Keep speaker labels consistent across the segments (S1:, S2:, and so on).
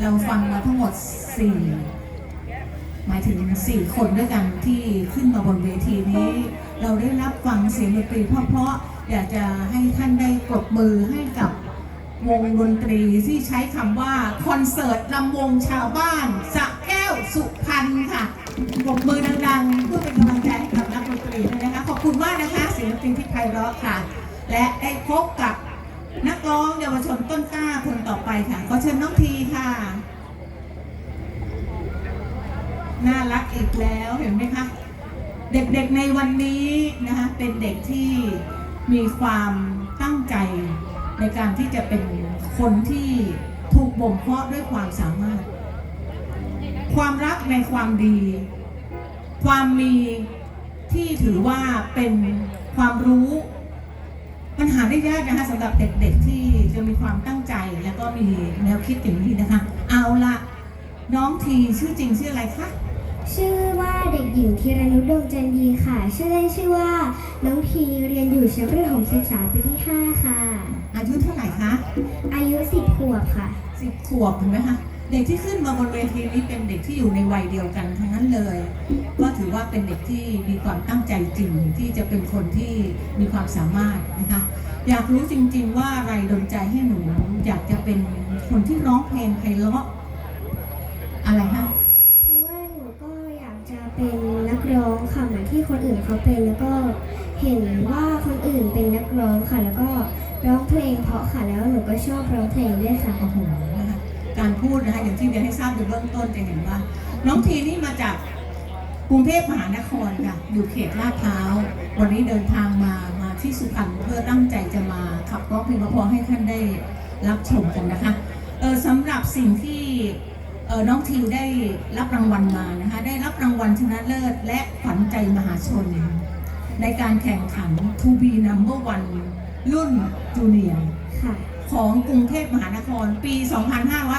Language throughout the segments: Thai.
S1: เราฟังมาทั้งหมดสี่หมายถึงสี่คนด้วยกันที่ขึ้นมาบนเวทีนี้ เราได้รับฟังเสียงดนตรีเพราะๆอยากจะให้ท่านได้ปรบมือให้กับวงดนตรีที่ใช้คำว่า คอนเสิร์ตลำวงชาวบ้านสะแก้วสุพรรณค่ะปรบมือดังๆ เพื่อเป็นกำลังใจให้กับนักดนตรีด้วยนะคะ ขอบคุณมากนะคะเสียงดนตรีที่ไพเราะค่ะ และได้พบกับนักร้องเยาวชนต้นกล้าคนต่อไปค่ะขอเชิญน้องทีค่ะ น่ารักอีกแล้วเห็นไหมคะ เด็กๆในวันนี้นะคะเป็นเด็กที่มีความตั้งใจในการที่จะเป็นคนที่ถูกบ่มเพาะด้วยความสามารถ ความรักในความดี ความมีที่ถือว่าเป็นความรู้ปัญหาได้ยากนะคะสำหรับเด็กๆที่จะมีความตั้งใจแล้วก็มีแนวคิดอย่างนี้นะคะ เอาละ น้องทีชื่อจริงชื่ออะไรคะ
S2: ชื่อว่าเด็กหญิงธีรนุชดวงจันดีค่ะ ชื่อเล่นชื่อว่าน้องทีเรียนอยู่ชั้นประถมศึกษาปีที่ 5 ค่ะ
S1: อายุเท่าไหร่คะ
S2: อายุ 10 ขวบค่ะ
S1: สิบขวบเห็นไหมคะ เด็กที่ขึ้นมาบนเวทีนี้เป็นเด็กที่อยู่ในวัยเดียวกันทั้งนั้นเลย ก็ถือว่าเป็นเด็กที่มีความตั้งใจจริงที่จะเป็นคนที่มีความสามารถนะคะ อยากรู้จริงๆว่าอะไรดลใจให้หนู อยากจะเป็นคนที่ร้องเพลงไพเราะ ค
S2: นอื่นเขาเป็นแล้วก็เห็นว่าคนอื่นเป็นนักร้องค่ะ แล้วก็ร้องเพลงเพราะค่ะแล้วหนูก็ชอบร้องเพลงด้วยค่ะ
S1: โอ้โหนะคะการพูดนะคะอย่างที่เรียนให้ทราบในเบื้องต้นจะเห็นว่า น้องทีนี่มาจากกรุงเทพมหานครค่ะอยู่เขตลาดพร้าววันนี้เดินทางมามาที่สุพรรณเพื่อตั้งใจจะมาขับร้องเพลงเพราะให้ท่านได้รับชมกันนะคะเออสำหรับสิ่งที่ น้องทีได้รับรางวัลมานะคะได้รับรางวัลชนะเลิศ และขวัญใจมหาชน ในการแข่งขัน To be number one รุ่นจูเนียร์
S2: ค่ะ
S1: ของกรุงเทพมหานครปี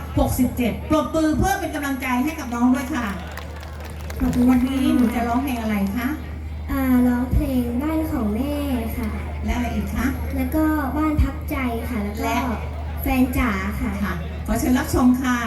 S1: 2567 ปรบมือเพื่อเป็นกำลังใจให้กับน้องด้วยค่ะ
S2: ขอบคุณ
S1: วัน
S2: ค่ะ
S1: นี้หนูจะร้องเพลงอะไรคะ
S2: อ่าร้องเพลงบ้านของแม่ค่ะ
S1: และอะไรอีกคะ
S2: แล้วก็บ้านพักใจค่ะ แล้วก็
S1: และ
S2: แฟนจ๋าค่ะ
S1: ค่ะ ขอเชิญรับชมค่ะ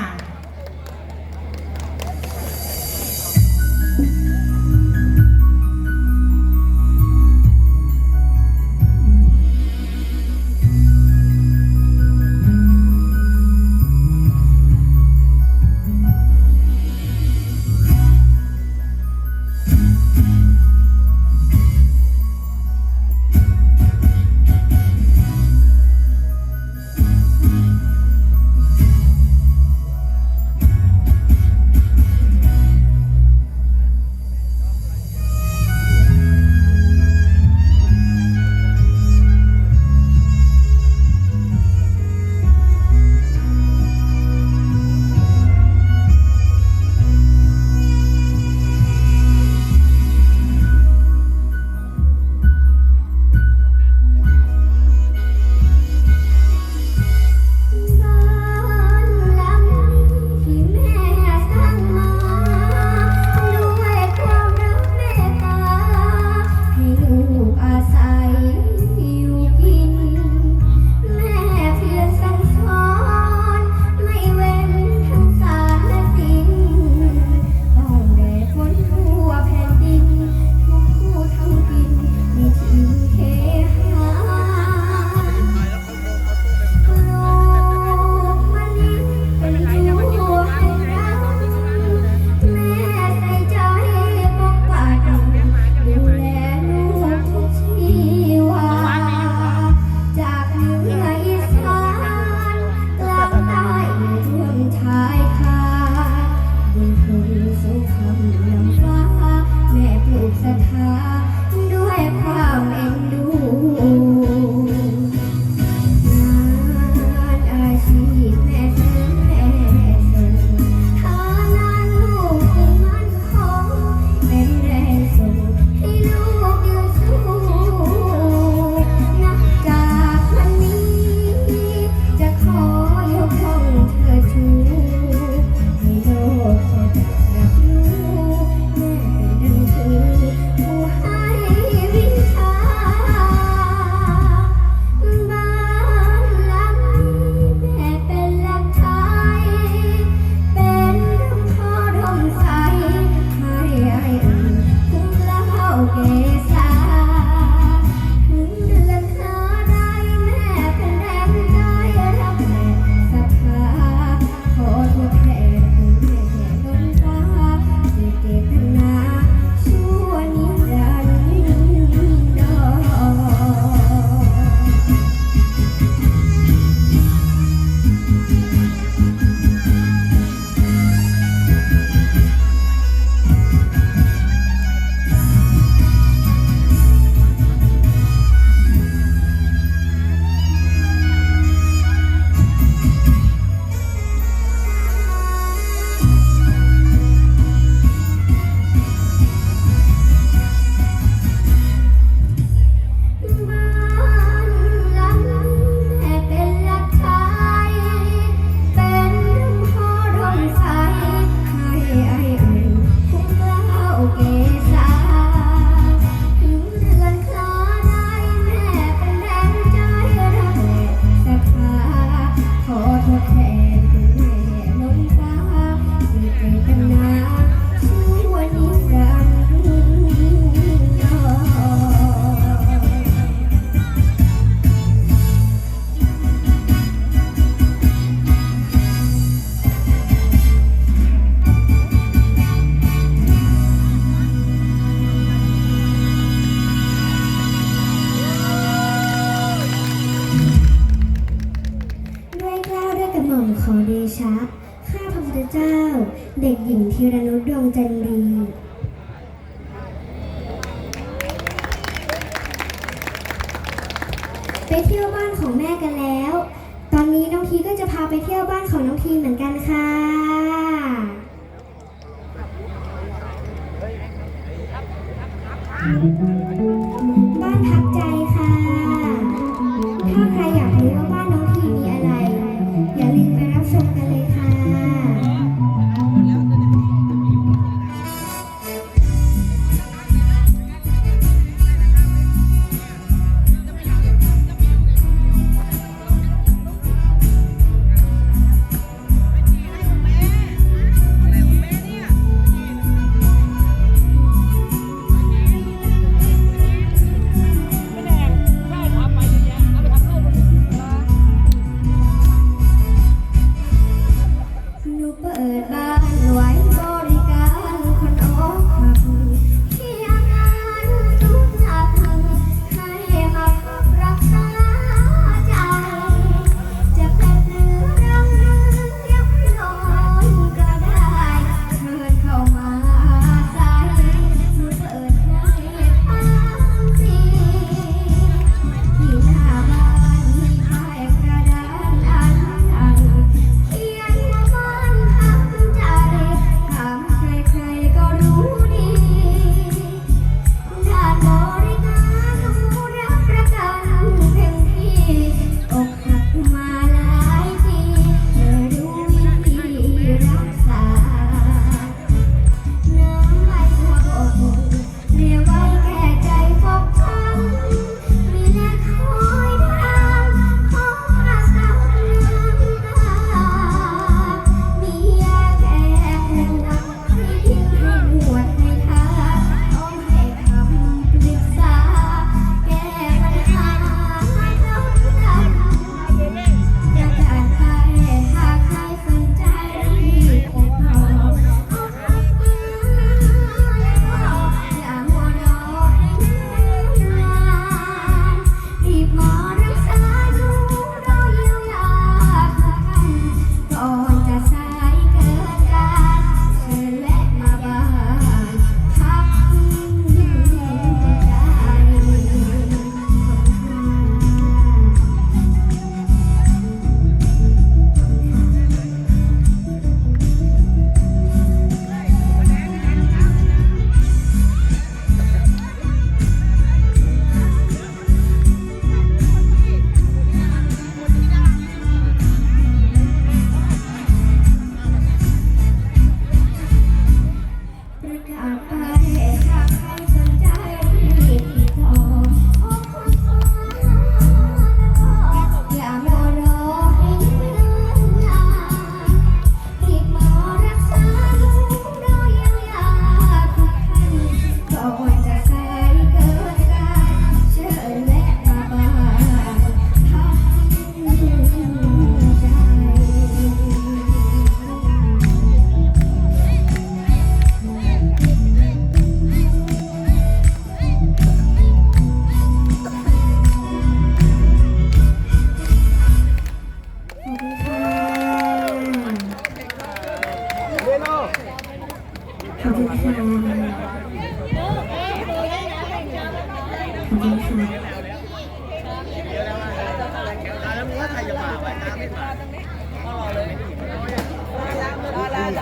S3: ธีรนุชดวงจันดี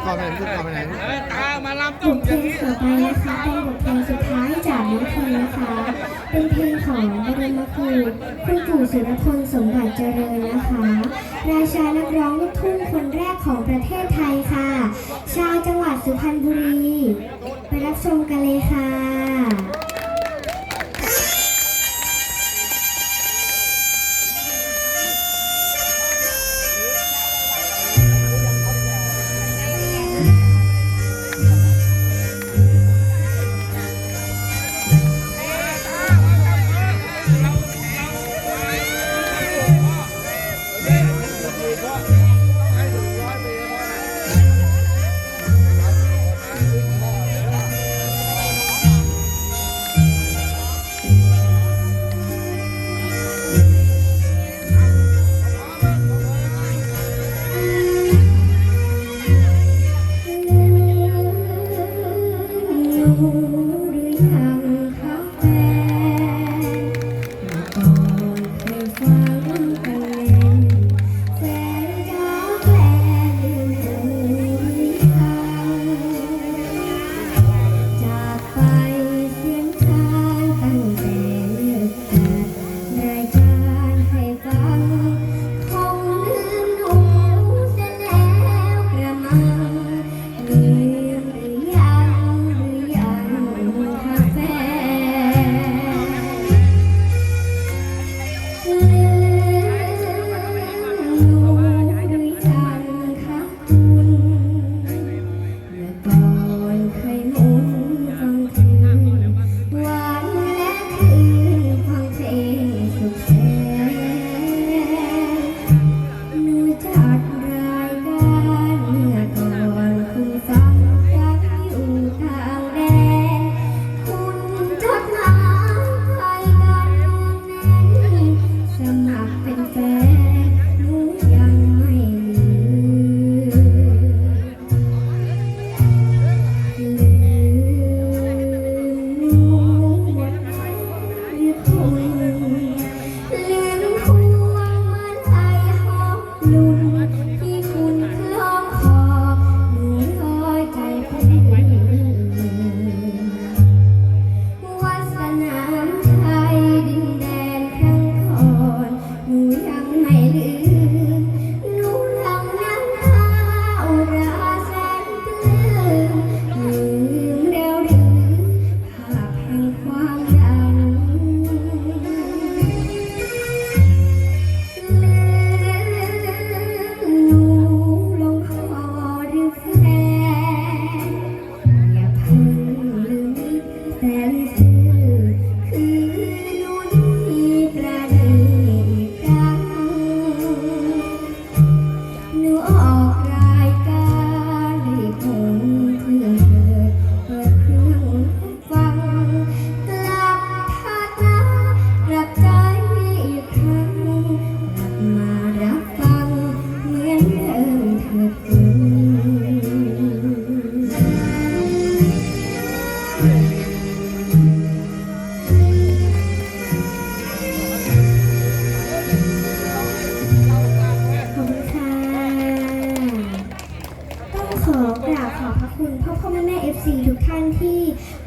S3: ก่อไปไหนลูกก่อนไปไหนลูามาลำต้มเพลย่างท้
S4: ต่
S3: อไปนะคะเป็นบทเพลงสุดท้ายจากนพพลนะคะ เป็นเพลงของบรมครูคุณปู่สุรพลสมบัติเจริญนะคะ ราชานักร้องลูกทุ่งคนแรกของประเทศไทยค่ะ ชาวจังหวัดสุพรรณบุรี ไปรับชมกันเลยค่ะ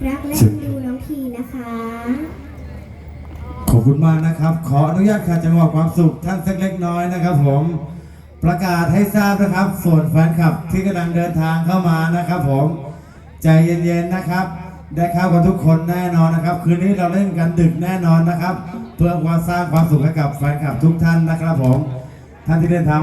S3: รักและเอ็นดูน้องทีนะคะ
S4: ขอบคุณมากนะครับ ขออนุญาตขัดจังหวะความสุขท่านสักเล็กน้อยนะครับผมประกาศให้ทราบนะครับ ส่วนแฟนคลับที่กำลังเดินทางเข้ามานะครับ ผมใจเย็นๆนะครับ ได้เข้ากันทุกคนแน่นอนนะครับ คืนนี้เราเล่นกันดึกแน่นอนนะครับ เพื่อความสร้างความสุขให้กับแฟนคลับทุกท่านนะครับ ผมท่านที่เดินทาง